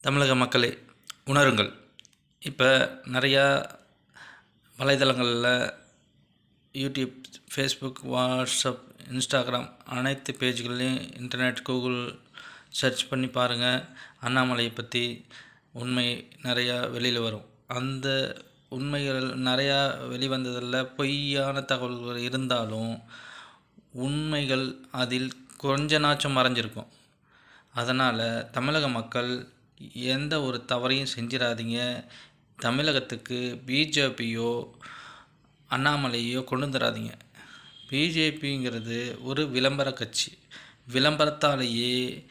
தமிழக மக்களை உணருங்கள். இப்போ நிறையா வலைதளங்களில் யூடியூப் ஃபேஸ்புக் வாட்ஸ்அப் இன்ஸ்டாகிராம் அனைத்து பேஜ்கள்லேயும் இன்டர்நெட் கூகுள் சர்ச் பண்ணி பாருங்கள் அண்ணாமலையை பற்றி உண்மை நிறையா வெளியில் வரும். அந்த உண்மைகள் நிறையா வெளிவந்ததில் பொய்யான தகவல்கள் இருந்தாலும் உண்மைகள் அதில் கொஞ்ச நாச்சும் மறைஞ்சிருக்கும். அதனால் தமிழக மக்கள் எந்த ஒரு தவறையும் செஞ்சிடாதீங்க தமிழகத்துக்கு பிஜேபியோ அண்ணாமலையோ கொண்டு வந்துடாதீங்க பிஜேபிங்கிறது ஒரு விளம்பர கட்சி. விளம்பரத்தாலேயே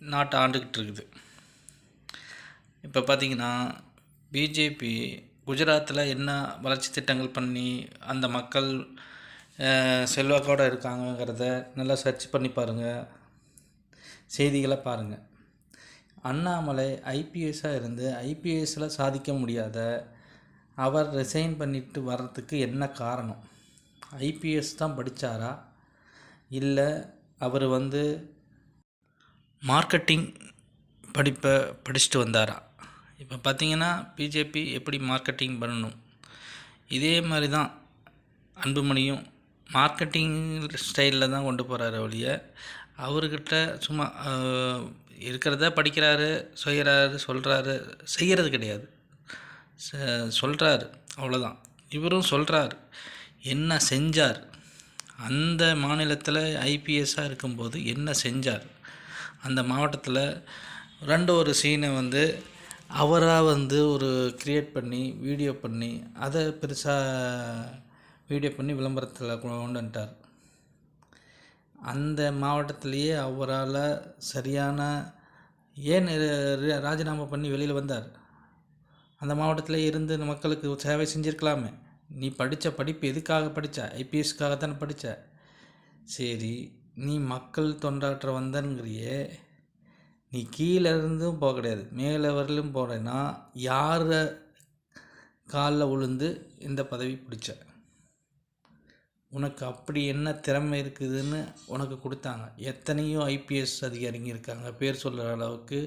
நாட்டை ஆண்டுக்கிட்டு இருக்குது இப்போ பார்த்திங்கன்னா பிஜேபி குஜராத்தில் என்ன வளர்ச்சி திட்டங்கள் பண்ணி அந்த மக்கள் செல்வாக்கோடு செல்வாக்கோட இருக்காங்கங்கிறத நல்லா சர்ச் பண்ணி பாருங்கள் செய்திகளை பாருங்கள் அண்ணாமலை ஐபிஎஸ்ஸாக இருந்து ஐபிஎஸ்ஸில் சாதிக்க முடியாத அவர் ரிசைன் பண்ணிட்டு வர்றதுக்கு என்ன காரணம்? ஐபிஎஸ் தான் படித்தாரா இல்லை அவர் வந்து மார்க்கெட்டிங் படிப்பை படிச்சுட்டு வந்தாரா? இப்போ பார்த்தீங்கன்னா பிஜேபி எப்படி மார்க்கெட்டிங் பண்ணணும்? இதே மாதிரி தான் அன்புமணியும் மார்க்கெட்டிங் ஸ்டைலில் தான் கொண்டு போகிறாரு ஒழிய அவர்கிட்ட சும்மா இருக்கிறத படிக்கிறாரு செய்கிறாரு சொல்கிறாரு செய்கிறது கிடையாது. சொல்கிறாரு அவ்வளோதான் இவரும் சொல்கிறார் என்ன செஞ்சார்? அந்த மாநிலத்தில் ஐபிஎஸ்ஸாக இருக்கும்போது என்ன செஞ்சார்? அந்த மாவட்டத்தில் ரெண்டு ஒரு சீனை வந்து அவராக வந்து ஒரு கிரியேட் பண்ணி வீடியோ பண்ணி அதை பெருசாக வீடியோ பண்ணி விளம்பரத்தில் கொண்டு வந்துட்டார். அந்த மாவட்டத்திலேயே அவரால் சரியான ஏன் ராஜினாமா பண்ணி வெளியில் வந்தார்? அந்த மாவட்டத்தில் இருந்து மக்களுக்கு சேவை செஞ்சுருக்கலாமே. நீ படித்த படிப்பு எதுக்காக படித்த ஐபிஎஸ்க்காக தானே படித்த சரி நீ மக்கள் தொண்டாற்ற வந்தனுங்கிறியே நீ கீழே இருந்தும் போக கிடையாது. மேலே வரலும் போகிறேன்னா யாரை காலில் விழுந்து இந்த பதவி பிடிச்ச? உனக்கு அப்படி என்ன திறமை இருக்குதுன்னு உனக்கு கொடுத்தாங்க. எத்தனையோ ஐபிஎஸ் அதிகாரிங்க இருக்காங்க. பேர் சொல்கிற அளவுக்கு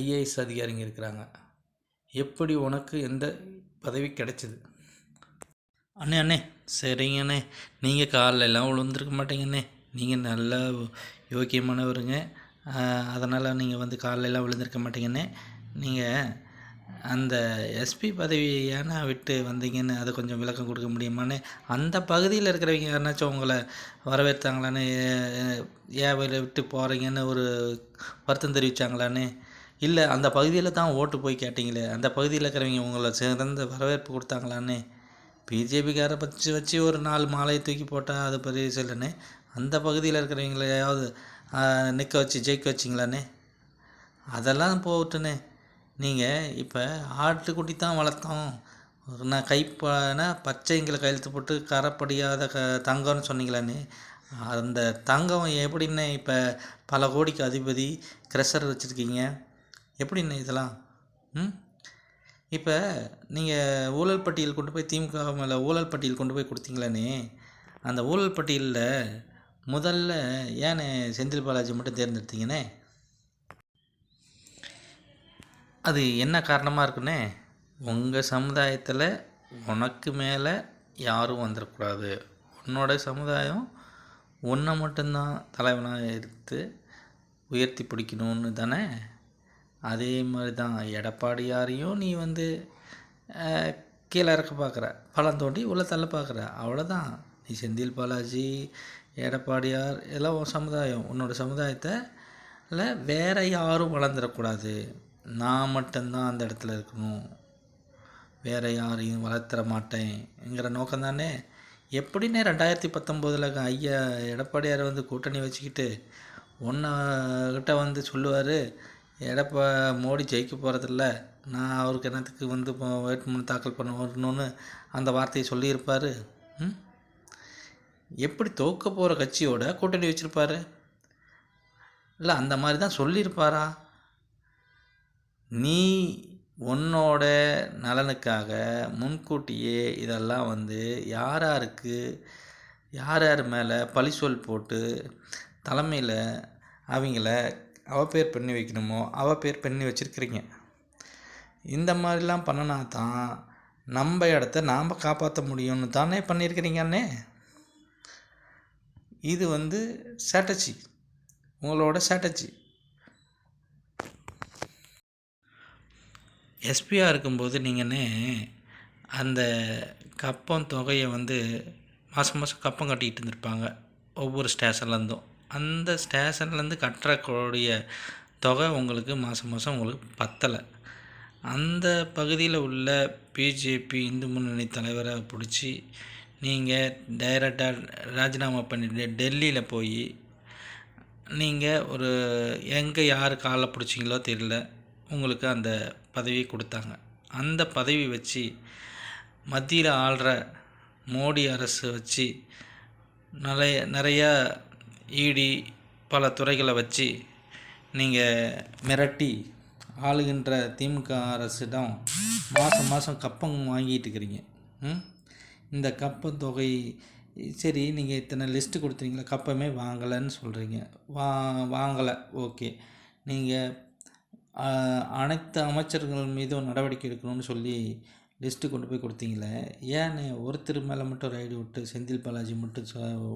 ஐஏஎஸ் அதிகாரிங்க இருக்கிறாங்க. எப்படி உனக்கு எந்த பதவி கிடைச்சிது? அண்ணே அண்ணே சரிங்கண்ணே நீங்கள் காலில் எல்லாம் விழுந்துருக்க மாட்டீங்கண்ணே நீங்கள் நல்ல யோக்கியமானவருங்க. அதனால் நீங்கள் வந்து காலில் எல்லாம் விழுந்திருக்க மாட்டீங்கண்ணே நீங்கள் அந்த எஸ்பி பதவி ஏன்னா விட்டு வந்தீங்கன்னு அதை கொஞ்சம் விளக்கம் கொடுக்க முடியுமாண்ணே அந்த பகுதியில் இருக்கிறவங்க யாருனாச்சும் உங்களை வரவேற்றாங்களான்னு ஏவையில் ஏன் விட்டு போகிறீங்கன்னு ஒரு வருத்தம் தெரிவித்தாங்களான்னு இல்லை அந்த பகுதியில் தான் ஓட்டு போய் கேட்டிங்களே அந்த பகுதியில் இருக்கிறவங்க உங்களை சிறந்த வரவேற்பு கொடுத்தாங்களான்னு? பிஜேபிக்காரை வச்சு வச்சு ஒரு நாலு மாலையை தூக்கி போட்டால் அது பெரிய விஷயம் அந்த பகுதியில் இருக்கிறவங்களையாவது நிற்க வச்சு ஜெயிக்க வச்சிங்களாண்ணே அதெல்லாம் போகட்டுண்ணே நீங்கள் இப்போ ஆட்டுக்குட்டி தான் வளர்த்தோம். நான் கைப்பான பச்சைங்களை கையெழுத்து போட்டு கரைப்படியாத க தங்கம்னு சொன்னீங்களாண்ணே அந்த தங்கம் எப்படிண்ணே இப்போ பல கோடிக்கு அதிபதி க்ரெஷர் வச்சுருக்கீங்க. எப்படிண்ணே இதெல்லாம்? ம்? இப்போ நீங்கள் ஊழல் பட்டியல் கொண்டு போய் திமுக மேலே ஊழல் பட்டியல் கொண்டு போய் கொடுத்தீங்களாண்ணே அந்த ஊழல் பட்டியலில் முதல்ல ஏன்னு செந்தில் பாலாஜி மட்டும் தேர்ந்தெடுத்தீங்கண்ணே அது என்ன காரணமாக இருக்குன்னே உங்கள் சமுதாயத்தில் உனக்கு மேலே யாரும் வந்துடக்கூடாது உன்னோட சமுதாயம் உன்னை மட்டும்தான் தலைவனாக எடுத்து உயர்த்தி பிடிக்கணும்னு தானே? அதே மாதிரி தான் எடப்பாடியாரையும் நீ வந்து கீழே இறக்க பார்க்குற பழம் தோண்டி உள்ள தள்ள பார்க்குற அவ்வளோதான் நீ செந்தில் பாலாஜி எடப்பாடியார் எல்லாம் உன் சமுதாயம். உன்னோட சமுதாயத்தை இல்லை வேற யாரும் வளர்ந்துடக்கூடாது நான் மட்டும்தான் அந்த இடத்துல இருக்கணும். வேற யாரையும் வளர்த்துற மாட்டேங்கிற நோக்கம் தானே? எப்படின்னே ரெண்டாயிரத்தி பத்தொம்போதில் ஐயா எடப்பாடியார் வந்து கூட்டணி வச்சுக்கிட்டு ஒன்றக்கிட்ட வந்து சொல்லுவார் எடப்பா மோடி ஜெயிக்க போகிறதில்ல நான் அவருக்கு என்னத்துக்கு வந்து வேட்புமனு தாக்கல் பண்ண வரணும்னு அந்த வார்த்தையை சொல்லியிருப்பார்? ம்? எப்படி தோக்க போகிற கட்சியோட கூட்டணி வச்சுருப்பாரு? இல்லை அந்த மாதிரி தான் சொல்லியிருப்பாரா? நீ உன்னோட நலனுக்காக முன்கூட்டியே இதெல்லாம் வந்து யார் யாருக்கு யார் யார் மேலே பழி சொல் போட்டு தலைமையில் அவங்கள அவ பேர் பண்ணி வைக்கணுமோ அவ பேர் பண்ணி வச்சுருக்கிறீங்க. இந்த மாதிரிலாம் பண்ணினா தான் நம்ம இடத்த நாம் காப்பாற்ற முடியும்னு தானே பண்ணியிருக்கிறீங்க அண்ணே? இது வந்து ஸ்ட்ராட்டஜி உங்களோட ஸ்ட்ராட்டஜி எஸ்பியாக இருக்கும்போது நீங்கள்னே அந்த கப்பம் தொகையை வந்து மாதம் மாதம் கப்பம் கட்டிக்கிட்டு இருந்திருப்பாங்க. ஒவ்வொரு ஸ்டேஷன்லேருந்தும். அந்த ஸ்டேஷன்லேருந்து கட்டுறக்கூடிய தொகை உங்களுக்கு மாதம் மாதம் உங்களுக்கு பத்தலை. அந்த பகுதியில் உள்ள பிஜேபி இந்து முன்னணி தலைவரை பிடிச்சி நீங்கள் டைரெக்டாக ராஜினாமா பண்ணிட்டு டெல்லியில் போய் நீங்கள் ஒரு எங்கே யார் காலை பிடிச்சிங்களோ தெரியல. உங்களுக்கு அந்த பதவி கொடுத்தாங்க. அந்த பதவி வச்சு மத்தியில் ஆள்ற மோடி அரசு வச்சு நிறைய நிறையா ஈடி பல துறைகளை வச்சு நீங்கள் மிரட்டி ஆளுகின்ற திமுக அரசிடம் மாதம் மாதம் கப்பம் வாங்கிட்டு இருக்கிறீங்க. ம்? இந்த கப்பம் தொகை சரி நீங்கள் இத்தனை லிஸ்ட்டு கொடுத்துறீங்களா கப்பமே வாங்கலைன்னு சொல்கிறீங்க வா வாங்கலை. ஓகே. நீங்கள் அனைத்து அமைச்சர்கள் மீதும் நடவடிக்கை எடுக்கணும்னு சொல்லி லிஸ்ட்டு கொண்டு போய் கொடுத்தீங்களே ஏன்னு ஒருத்தர் மேலே மட்டும் ரைடு விட்டு செந்தில் பாலாஜி மட்டும்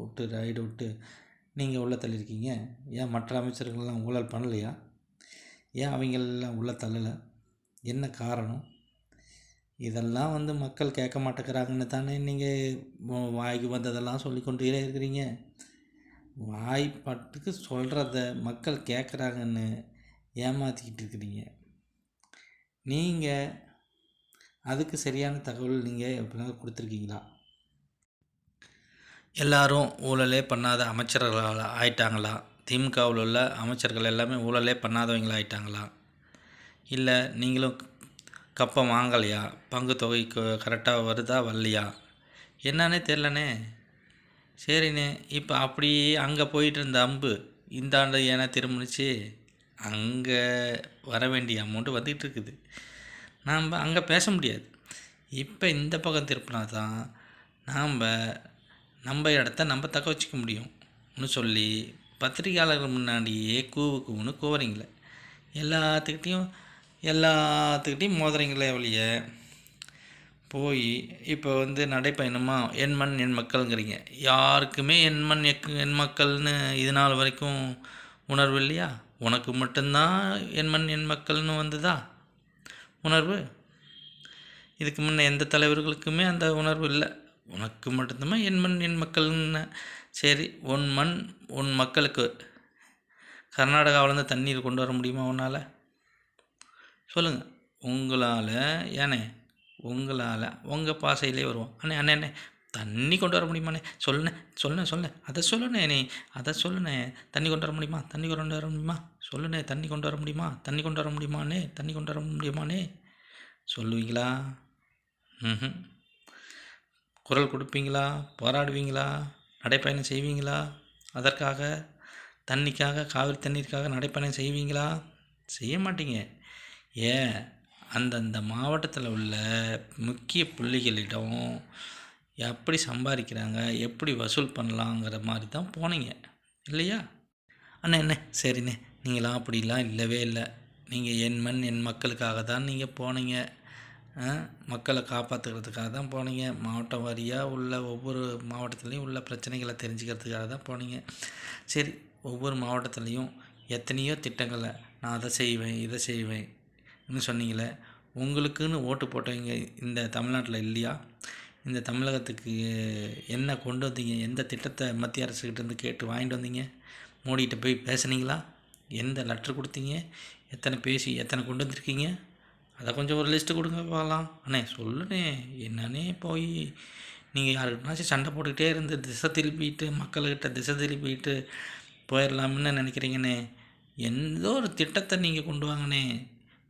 விட்டு ரைடு விட்டு நீங்கள் உள்ள தள்ளியிருக்கீங்க? ஏன் மற்ற அமைச்சர்கள்லாம் ஊழல் பண்ணலையா? ஏன் அவங்களெல்லாம் உள்ள தள்ளலை? என்ன காரணம்? இதெல்லாம் வந்து மக்கள் கேட்க மாட்டேங்கிறாங்கன்னு தானே நீங்கள் வாய்க்கு வந்ததெல்லாம் சொல்லி கொண்டே இருக்கிறீங்க. வாய்ப்பாட்டுக்கு சொல்கிறத மக்கள் கேட்குறாங்கன்னு ஏமாற்றிக்கிட்டு இருக்கிறீங்க. நீங்கள் அதுக்கு சரியான தகவல் நீங்கள் எப்படினாலும் கொடுத்துருக்கீங்களா? எல்லாரும் ஊழலே பண்ணாத அமைச்சர்கள் ஆயிட்டாங்களா? திமுகவில் உள்ள அமைச்சர்கள் எல்லாமே ஊழலே பண்ணாதவங்களா ஆயிட்டாங்களா? இல்லை நீங்களும் கப்பம் வாங்கலையா? பங்கு தொகை கரெக்டாக வருதா வரலையா? என்னன்னே தெரிலண்ணே சரிண்ணே இப்போ அப்படியே அங்கே போயிட்டு இருந்த அம்பு இந்த ஆண்டு ஏன்னா திரும்பிச்சு அங்கே வர வேண்டிய அமௌண்ட்டு வந்துக்கிட்டு இருக்குது நாம் அங்கே பேச முடியாது. இப்போ இந்த பக்கம் திருப்பினா தான் நாம் நம்ம இடத்த நம்ம தக்க வச்சுக்க முடியும்னு சொல்லி பத்திரிக்கையாளர்கள் முன்னாடியே கூவு கூவுன்னு கூவுறீங்களே. எல்லாத்துக்கிட்டேயும் எல்லாத்துக்கிட்டேயும் மோதுறீங்களே ஒழிய போய் இப்போ வந்து நடைப்பயணமா என் மண் என் மக்கள்ங்கிறீங்க. யாருக்குமே என் மண் எக் என் மக்கள்னு இது நாள் வரைக்கும் உணர்வு இல்லையா? உனக்கு மட்டும்தான் என் மண் என் மக்கள்னு வந்ததா? உணர்வு? இதுக்கு முன்னே எந்த தலைவர்களுக்குமே அந்த உணர்வு இல்லை. உனக்கு மட்டும்தான் என் மண் என் மக்கள்னு. சரி உன் மண் உன் மக்களுக்கு. கர்நாடகாவிலேருந்து தண்ணீர் கொண்டு வர முடியுமா உன்னால்? சொல்லுங்கள் உங்களால் ஏனே உங்களால் உங்கள் பாசையிலே வருவோம். அண்ணே அண்ணே அண்ணே தண்ணி கொண்டு வர முடியுமாண்ணே? சொல்லுண்ணே சொல்லுண்ணே சொல்லுண்ணே. அதை சொல்லுண்ணே நீ. அதை சொல்லுண்ணே. தண்ணி கொண்டு வர முடியுமா? தண்ணி கொண்டு வர முடியுமா? சொல்லுண்ணே தண்ணி கொண்டு வர முடியுமா? தண்ணி கொண்டு வர முடியுமாண்ணே? தண்ணி கொண்டு வர முடியுமாண்ணே? சொல்லுவீங்களா? ம் குரல் கொடுப்பீங்களா? போராடுவீங்களா? நடைப்பயணம் செய்வீங்களா? அதற்காக தண்ணிக்காக காவிரி தண்ணீருக்காக நடைப்பயணம் செய்வீங்களா? செய்ய மாட்டீங்க. ஏன்? அந்தந்த மாவட்டத்தில் உள்ள முக்கிய புள்ளிகளிடம் எப்படி சம்பாதிக்கிறாங்க எப்படி வசூல் பண்ணலாங்கிற மாதிரி தான் போனீங்க. இல்லையா? அண்ணே என்ன சரிண்ணே. நீங்களாம் அப்படிலாம் இல்லவே இல்லை. நீங்கள் என் மண் என் மக்களுக்காக தான் நீங்கள் போனீங்க. மக்களை காப்பாற்றுக்கிறதுக்காக தான் போனீங்க. மாவட்டம் வாரியாக உள்ள ஒவ்வொரு மாவட்டத்துலேயும் உள்ள பிரச்சனைகளை தெரிஞ்சுக்கிறதுக்காக தான் போனீங்க. சரி ஒவ்வொரு மாவட்டத்துலேயும் எத்தனையோ திட்டங்களை நான் அதை செய்வேன் இதை செய்வேன். சொன்னீங்களே உங்களுக்குன்னு ஓட்டு போட்டவங்க இந்த தமிழ்நாட்டில் இல்லையா? இந்த தமிழகத்துக்கு என்ன கொண்டு வந்தீங்க? எந்த திட்டத்தை மத்திய அரசுக்கிட்டேருந்து கேட்டு வாங்கிட்டு வந்தீங்க? மோடிகிட்ட போய் பேசுனீங்களா? எந்த லெட்ரு கொடுத்தீங்க? எத்தனை பேசி எத்தனை கொண்டு வந்திருக்கீங்க? அதை கொஞ்சம் ஒரு லிஸ்ட்டு கொடுங்க பார்க்கலாம். அண்ணே சொல்லுண்ணே என்னன்னே போய்? நீங்கள் யாருக்கிட்டனாச்சும் சண்டை போட்டுக்கிட்டே இருந்து திசை திருப்பிட்டு மக்கள்கிட்ட திசை திருப்பிட்டு போயிடலாம்னு நினைக்கிறீங்கண்ணே. எந்த ஒரு திட்டத்தை நீங்கள் கொண்டு வாங்கண்ணே?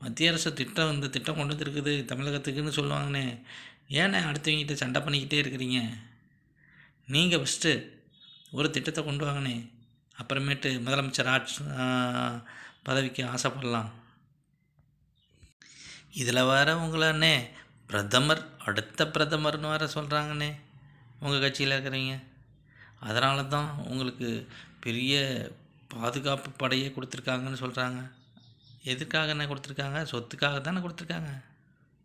மத்திய அரசு திட்டம் இந்த திட்டம் கொண்டு வந்திருக்குது தமிழகத்துக்குன்னு சொல்லுவாங்கண்ணே. ஏண்ணே அடுத்தவங்கிட்ட சண்டை பண்ணிக்கிட்டே இருக்கிறீங்க? நீங்கள் ஃபஸ்ட்டு ஒரு திட்டத்தை கொண்டு வாங்கண்ணே. அப்புறமேட்டு முதலமைச்சர் ஆட்சி பதவிக்கு ஆசைப்படலாம். இதில் வர உங்களே பிரதமர் அடுத்த பிரதமர்னு வர சொல்கிறாங்கண்ணே உங்கள் கட்சியில் இருக்கிறீங்க அதனால தான் உங்களுக்கு பெரிய பாதுகாப்பு படையே கொடுத்துருக்காங்கன்னு சொல்கிறாங்க எதுக்காக என்ன கொடுத்துருக்காங்க? சொத்துக்காக தானே கொடுத்துருக்காங்க?